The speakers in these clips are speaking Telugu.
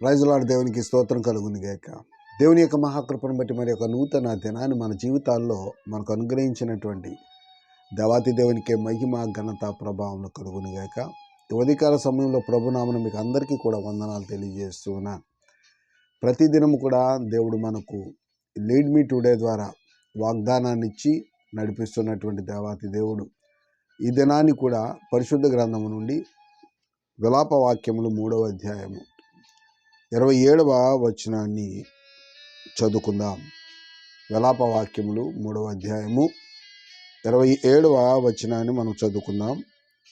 ప్రైజ్లాడ్ దేవునికి స్తోత్రం కలుగుని గాక. దేవుని యొక్క మహాకృపను బట్టి మరి యొక్క నూతన దినాన్ని మన జీవితాల్లో మనకు అనుగ్రహించినటువంటి దేవాతి దేవునికి మహిమ ఘనత ప్రభావం కలుగుని గాక. ఉదయకాల సమయంలో ప్రభునామను మీకు అందరికీ కూడా వందనాలు తెలియజేస్తూ ఉన్నాను ప్రతిదినం కూడా దేవుడు మనకు లీడ్ మీ టుడే ద్వారా వాగ్దానాన్ని ఇచ్చి నడిపిస్తున్నటువంటి దేవాతి దేవుడు. ఈ దినాన్ని కూడా పరిశుద్ధ గ్రంథము నుండి విలాప వాక్యములు మూడవ అధ్యాయము. ఇరవై ఏడవ వచనాన్ని చదువుకుందాం. విలాప వాక్యములు మూడవ అధ్యాయము ఇరవై ఏడవ వచనాన్ని మనం చదువుకుందాం.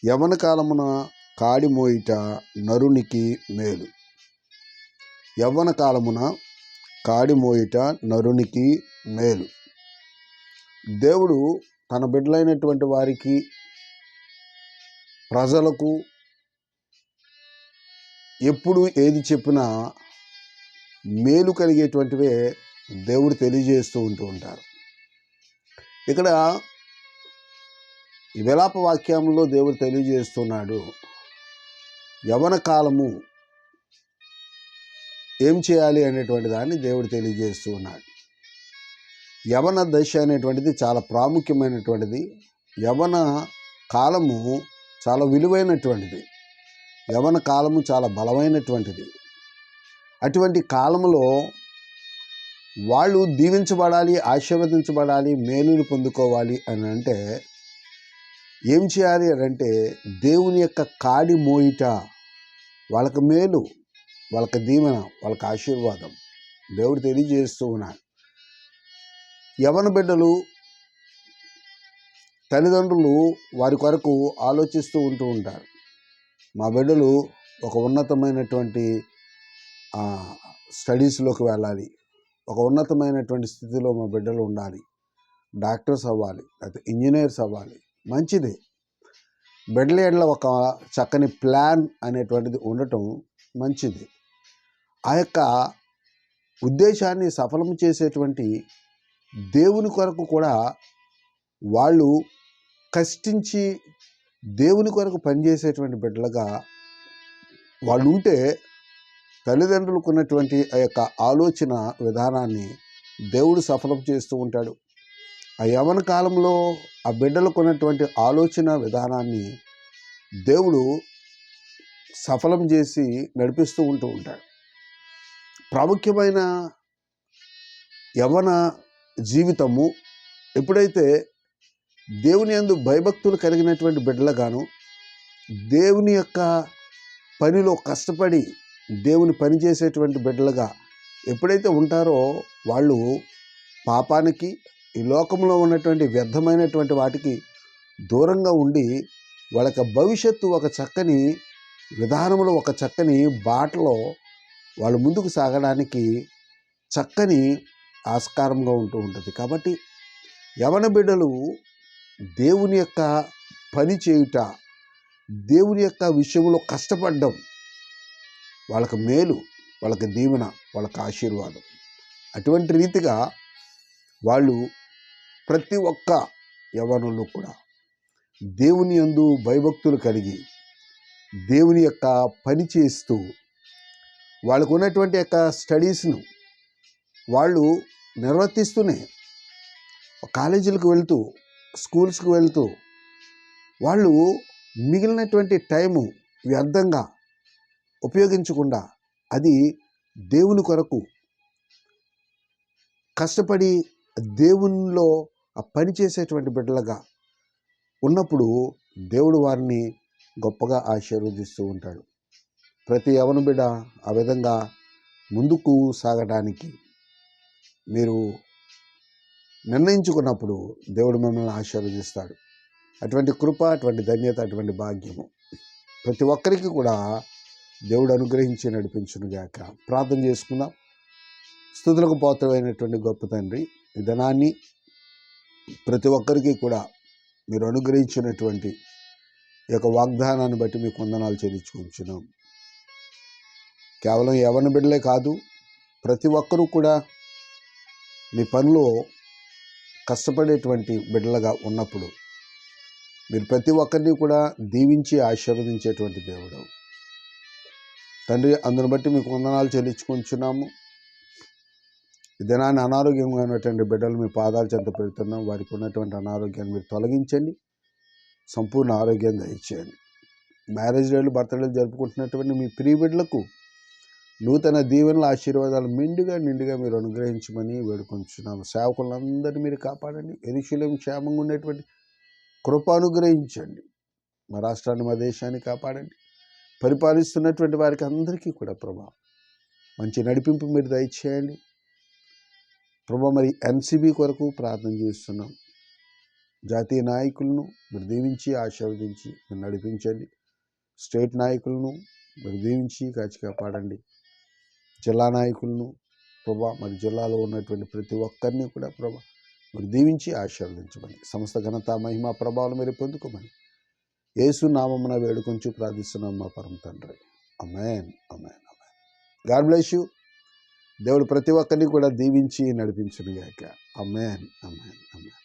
యవన కాలమున కాడి మోయిట నరునికి మేలు. యవ్వన కాలమున కాడి మోయిట నరునికి మేలు. దేవుడు తన బిడ్డలైనటువంటి వారికి ప్రజలకు ఎప్పుడు ఏది చెప్పినా మేలు కలిగేటువంటివే దేవుడు తెలియజేస్తూ ఉంటూ ఉంటారు. ఇక్కడ ఈ విలాప వాక్యంలో దేవుడు తెలియజేస్తున్నాడు యవన కాలము ఏం చేయాలి అనేటువంటి దాన్ని దేవుడు తెలియజేస్తూ ఉన్నాడు. యవన దశ అనేటువంటిది చాలా ప్రాముఖ్యమైనటువంటిది. యవన కాలము చాలా విలువైనటువంటిది. యవన కాలము చాలా బలమైనటువంటిది. అటువంటి కాలంలో వాళ్ళు దీవించబడాలి ఆశీర్వదించబడాలి మేలుని పొందుకోవాలి అని అంటే ఏం చేయాలి అని అంటే దేవుని యొక్క కాడి మోయిట వాళ్ళకి మేలు వాళ్ళకి దీవెన వాళ్ళకి ఆశీర్వాదం. దేవుడు తెలియజేస్తూ ఉన్నాడు. యవన బిడ్డలు తల్లిదండ్రులు వారి కొరకు ఆలోచిస్తూ ఉంటూ ఉంటారు. మా బిడ్డలు ఒక ఉన్నతమైనటువంటి స్టడీస్లోకి వెళ్ళాలి. ఒక ఉన్నతమైనటువంటి స్థితిలో మా బిడ్డలు ఉండాలి. డాక్టర్స్ అవ్వాలి. లేకపోతే ఇంజనీర్స్ అవ్వాలి. మంచిదే. బిడ్డల ఏళ్ళ ఒక చక్కని ప్లాన్ అనేటువంటిది ఉండటం మంచిది. ఆ యొక్క ఉద్దేశాన్ని సఫలం చేసేటువంటి దేవుని కొరకు కూడా వాళ్ళు కష్టించి దేవుని కొరకు పనిచేసేటువంటి బిడ్డలుగా వాళ్ళు ఉంటే తల్లిదండ్రులకు ఉన్నటువంటి ఆ యొక్క ఆలోచన విధానాన్ని దేవుడు సఫలం చేస్తూ ఉంటాడు. ఆ యవన కాలంలో ఆ బిడ్డలకు ఉన్నటువంటి ఆలోచన విధానాన్ని దేవుడు సఫలం చేసి నడిపిస్తూ ఉంటూ ఉంటాడు. ప్రాముఖ్యమైన యవన జీవితము ఎప్పుడైతే దేవుని యందు భయభక్తులు కలిగినటువంటి బిడ్డలుగాను దేవుని యొక్క పనిలో కష్టపడి దేవుని పని చేసేటువంటి బిడ్డలుగా ఎప్పుడైతే ఉంటారో వాళ్ళు పాపానికి ఈ లోకంలో ఉన్నటువంటి వ్యర్థమైనటువంటి వాటికి దూరంగా ఉండి వాళ్ళకి భవిష్యత్తు ఒక చక్కని విధానంలో ఒక చక్కని బాటలో వాళ్ళు ముందుకు సాగడానికి చక్కని ఆస్కారంగా ఉంటూ ఉంటుంది. కాబట్టి యవన బిడ్డలు దేవుని యొక్క పని చేయుట దేవుని యొక్క విషయంలో కష్టపడడం వాళ్ళకి మేలు వాళ్ళకి దీవెన వాళ్ళకి ఆశీర్వాదం. అటువంటి రీతిగా వాళ్ళు ప్రతి ఒక్క యవనులు కూడా దేవుని యందు భయభక్తులు కలిగి దేవుని యొక్క పని చేస్తూ వాళ్ళకు ఉన్నటువంటి యొక్క స్టడీస్ను వాళ్ళు నిర్వర్తిస్తూనే కాలేజీలకు వెళ్తూ స్కూల్స్కి వెళ్తూ వాళ్ళు మిగిలినటువంటి టైము వ్యర్థంగా ఉపయోగించకుండా అది దేవుని కొరకు కష్టపడి దేవునిలో ఆ పని చేసేటువంటి బిడ్డలుగా ఉన్నప్పుడు దేవుడు వారిని గొప్పగా ఆశీర్వదిస్తూ ఉంటాడు. ప్రతి యవన బిడ్డ ఆ విధంగా ముందుకు సాగడానికి మీరు నిర్ణయించుకున్నప్పుడు దేవుడు మిమ్మల్ని ఆశీర్వదిస్తాడు. అటువంటి కృప అటువంటి ధన్యత అటువంటి భాగ్యము ప్రతి ఒక్కరికి కూడా దేవుడు అనుగ్రహించి నడిపించునుగాక ప్రార్థన చేసుకుందాం. స్థుతులకు పాత్రమైనటువంటి గొప్ప తండ్రి ఈ ధనాన్ని ప్రతి ఒక్కరికి కూడా మీరు అనుగ్రహించినటువంటి ఈ యొక్క వాగ్దానాన్ని బట్టి మీకు వందనాలు చెల్లించుకుంటున్నాం. కేవలం యవన బిడ్డలే కాదు ప్రతి ఒక్కరూ కూడా మీ పనిలో కష్టపడేటువంటి బిడ్డలుగా ఉన్నప్పుడు మీరు ప్రతి ఒక్కరిని కూడా దీవించి ఆశీర్వదించేటువంటి దేవుడు. తండ్రి అందును బట్టి మీకు వందనాలు చెల్లించుకుంటున్నాము. దినాన్ని అనారోగ్యంగా ఉన్నటువంటి బిడ్డలు మీ పాదాలు చెంత పెడుతున్నాం. వారికి ఉన్నటువంటి అనారోగ్యాన్ని మీరు తొలగించండి. సంపూర్ణ ఆరోగ్యం దయచేయండి. మ్యారేజ్ డేలు బర్త్డేలు జరుపుకుంటున్నటువంటి మీ ప్రియ బిడ్డలకు నూతన దీవెనల ఆశీర్వాదాలు మిండుగా నిండుగా మీరు అనుగ్రహించమని వేడుకొంచున్నాము సేవకులందరినీ మీరు కాపాడండి. ఎరుశీలం క్షేమంగా ఉండేటువంటి కృప అనుగ్రహించండి. మా రాష్ట్రాన్ని మా దేశాన్ని కాపాడండి. పరిపాలిస్తున్నటువంటి వారికి అందరికీ కూడా ప్రభా మంచి నడిపింపు మీరు దయచేయండి. ప్రభా మరి ఎన్సీబీ కొరకు ప్రార్థన చేస్తున్నాం. జాతీయ నాయకులను మీరు దీవించి ఆశీర్వదించి మీరు నడిపించండి. స్టేట్ నాయకులను మీరు దీవించి కాచి కాపాడండి జిల్లా నాయకులను ప్రభా మరి జిల్లాలో ఉన్నటువంటి ప్రతి ఒక్కరిని కూడా ప్రభా మరి దీవించి ఆశీర్వదించమని సమస్త ఘనత మహిమ ప్రభావాలు మీరు పొందుకోమని యేసు నామమున వేడుకొంచు ప్రార్థిస్తున్నాం మా పరమ తండ్రి. Amen amen amen God bless you. దేవుడు ప్రతి ఒక్కరిని కూడా దీవించి నడిపించును అమెన్ అమెన్ అమెన్